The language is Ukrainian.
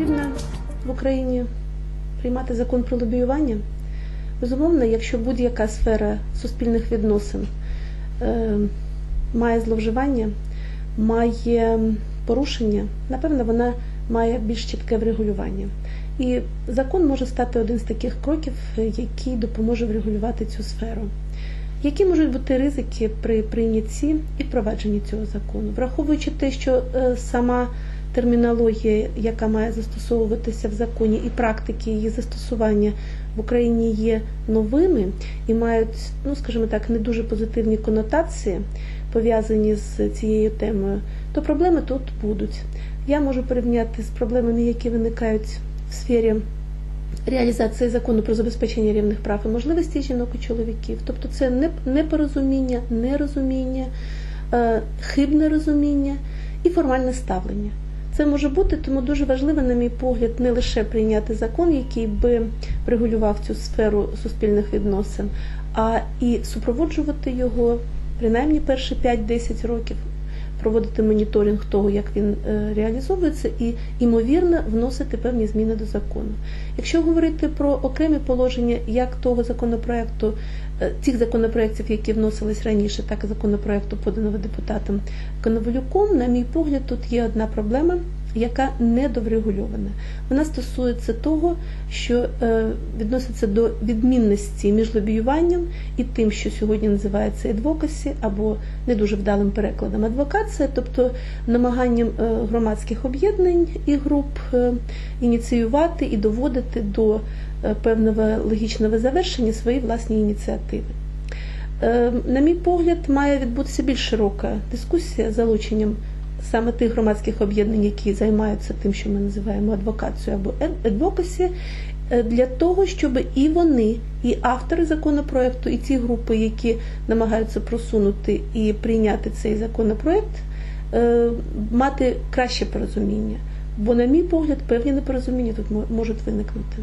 потрібно в Україні приймати закон про лобіювання? Безумовно, якщо будь-яка сфера суспільних відносин е, має зловживання, має порушення, напевно, вона має більш чітке врегулювання. І закон може стати один з таких кроків, який допоможе врегулювати цю сферу. Які можуть бути ризики при прийнятті і впровадженні цього закону, враховуючи те, що е, сама термінологія, яка має застосовуватися в законі, і практики її застосування в Україні є новими і мають, ну скажімо так, не дуже позитивні конотації, пов'язані з цією темою, то проблеми тут будуть. Я можу порівняти з проблемами, які виникають в сфері реалізації закону про забезпечення рівних прав і можливостей жінок і чоловіків. Тобто це не- непорозуміння, нерозуміння, е, хибне розуміння і формальне ставлення. Це може бути, тому дуже важливо, на мій погляд, не лише прийняти закон, який би регулював цю сферу суспільних відносин, а і супроводжувати його принаймні перші 5-10 років, проводити моніторинг того, як він е, реалізовується, і ймовірно вносити певні зміни до закону. Якщо говорити про окремі положення як того законопроекту, е, тих законопроєктів, які вносились раніше, так і законопроекту, поданого депутатом Коновалюком, на мій погляд, тут є одна проблема, яка недоврегульована. Вона стосується того, що е, відноситься до відмінності між лобіюванням і тим, що сьогодні називається адвокасі, або не дуже вдалим перекладом адвокація, тобто намаганням е, громадських об'єднань і груп е, ініціювати і доводити до певного логічного завершення свої власні ініціативи. На мій погляд, має відбутися більш широка дискусія з залученням саме тих громадських об'єднань, які займаються тим, що ми називаємо адвокацією або адвокасі, е, для того, щоб і вони, і автори законопроекту, і ті групи, які намагаються просунути і прийняти цей законопроект, е, мати краще порозуміння. Бо, на мій погляд, певні непорозуміння тут мо- можуть виникнути.